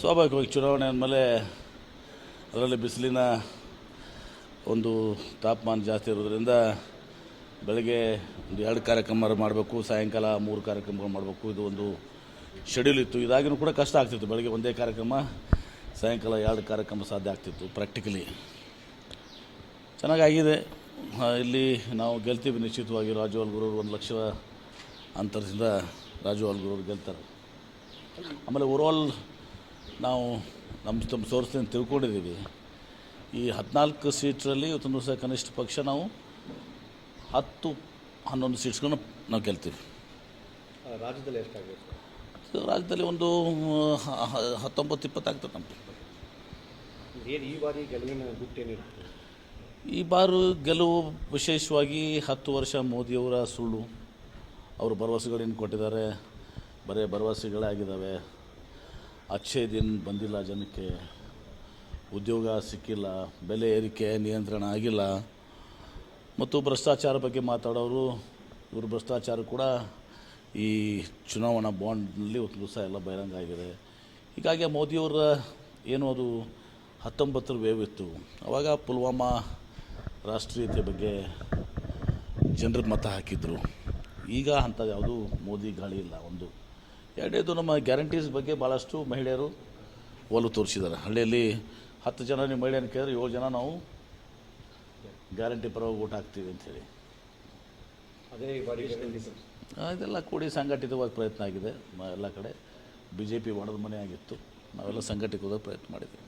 ಸ್ವಾಭಾವಿಕವಾಗಿ ಚುನಾವಣೆ ಅಂದಮೇಲೆ ಅದರಲ್ಲಿ ಬಿಸಿಲಿನ ಒಂದು ತಾಪಮಾನ ಜಾಸ್ತಿ ಇರೋದ್ರಿಂದ ಬೆಳಗ್ಗೆ ಒಂದು ಎರಡು ಕಾರ್ಯಕ್ರಮ ಮಾಡಬೇಕು, ಸಾಯಂಕಾಲ ಮೂರು ಕಾರ್ಯಕ್ರಮಗಳು ಮಾಡಬೇಕು. ಇದು ಒಂದು ಶೆಡ್ಯೂಲ್ ಇತ್ತು. ಇದಾಗಿನೂ ಕೂಡ ಕಷ್ಟ ಆಗ್ತಿತ್ತು. ಬೆಳಗ್ಗೆ ಒಂದೇ ಕಾರ್ಯಕ್ರಮ, ಸಾಯಂಕಾಲ ಎರಡು ಕಾರ್ಯಕ್ರಮ ಸಾಧ್ಯ ಆಗ್ತಿತ್ತು ಪ್ರಾಕ್ಟಿಕಲಿ ಚೆನ್ನಾಗಾಗಿದೆ. ಇಲ್ಲಿ ನಾವು ಗೆಲ್ತೀವಿ ನಿಶ್ಚಿತವಾಗಿ. ರಾಜು ಅಲ್ಗುರು ಒಂದು ಲಕ್ಷ ಅಂತರದಿಂದ ರಾಜು ಅಲ್ಗುರು ಗೆಲ್ತಾರೆ. ಆಮೇಲೆ ಓವರಾಲ್ ನಾವು ನಮ್ಮ ತಮ್ಮ ಸೋರ್ಸ್ನಿಂದ ತಿಳ್ಕೊಂಡಿದ್ದೀವಿ. ಈ ಹದಿನಾಲ್ಕು ಸೀಟ್ರಲ್ಲಿ ಇವತ್ತೊಂದು ದಿವಸ ಕನಿಷ್ಠ ಪಕ್ಷ ನಾವು ಹತ್ತು ಹನ್ನೊಂದು ಸೀಟ್ಸ್ಗಳನ್ನ ನಾವು ಗೆಲ್ತೀವಿ. ರಾಜ್ಯದಲ್ಲಿ ಎಷ್ಟಾಗಬೇಕು ರಾಜ್ಯದಲ್ಲಿ ಒಂದು ಹತ್ತೊಂಬತ್ತು ಇಪ್ಪತ್ತಾಗ್ತದೆ ನಮ್ಮದು ಈ ಬಾರಿ ಗೆಲುವಿನ ಗುಟ್ಟೇನಿರುತ್ತೆ ಈ ಬಾರು ಗೆಲುವು ವಿಶೇಷವಾಗಿ ಹತ್ತು ವರ್ಷ ಮೋದಿಯವರ ಸುಳ್ಳು. ಅವರು ಭರವಸೆಗಳೇನು ಕೊಟ್ಟಿದ್ದಾರೆ? ಬರೀ ಭರವಸೆಗಳೇ ಆಗಿದ್ದಾವೆ. ಅಚ್ಚೇ ದಿನ ಬಂದಿಲ್ಲ, ಜನಕ್ಕೆ ಉದ್ಯೋಗ ಸಿಕ್ಕಿಲ್ಲ, ಬೆಲೆ ಏರಿಕೆ, ನಿಯಂತ್ರಣ ಆಗಿಲ್ಲ. ಮತ್ತು ಭ್ರಷ್ಟಾಚಾರ ಬಗ್ಗೆ ಮಾತಾಡೋರು, ಇವರು ಭ್ರಷ್ಟಾಚಾರ ಕೂಡ ಈ ಚುನಾವಣಾ ಬಾಂಡ್ನಲ್ಲಿ ಒಂದು ದಿವಸ ಎಲ್ಲ ಬಹಿರಂಗ ಆಗಿದೆ. ಹೀಗಾಗಿ ಮೋದಿಯವರ ಏನು ಅದು ಹತ್ತೊಂಬತ್ತರ ವೇವ್ ಇತ್ತು. ಆವಾಗ ಪುಲ್ವಾಮಾ ರಾಷ್ಟ್ರೀಯತೆ ಬಗ್ಗೆ ಜನರು ಮತ ಹಾಕಿದ್ರು. ಈಗ ಅಂಥದ್ದು ಯಾವುದು ಮೋದಿ ಗಾಳಿ ಇಲ್ಲ, ಒಂದು. ಎರಡನೇದು ನಮ್ಮ ಗ್ಯಾರಂಟೀಸ್ ಬಗ್ಗೆ ಭಾಳಷ್ಟು ಮಹಿಳೆಯರು ಒಲವು ತೋರಿಸಿದ್ದಾರೆ. ಹಳ್ಳಿಯಲ್ಲಿ ಹತ್ತು ಜನ ನೀವು ಮಹಿಳೆಯನ್ನು ಕೇಳಿದ್ರೆ ಏಳು ಜನ ನಾವು ಗ್ಯಾರಂಟಿ ಪರವಾಗಿ ಓಟ್ ಹಾಕ್ತೀವಿ ಅಂಥೇಳಿ ಇದೆಲ್ಲ ಕೂಡಿ ಸಂಘಟಿತವಾಗಿ ಪ್ರಯತ್ನ ಆಗಿದೆ. ಎಲ್ಲ ಕಡೆ ಬಿ ಜೆ ಪಿ ಒಡೆದ ಮನೆ ಆಗಿತ್ತು. ನಾವೆಲ್ಲ ಸಂಘಟಿತವಾಗಿ ಪ್ರಯತ್ನ ಮಾಡಿದ್ದೀವಿ.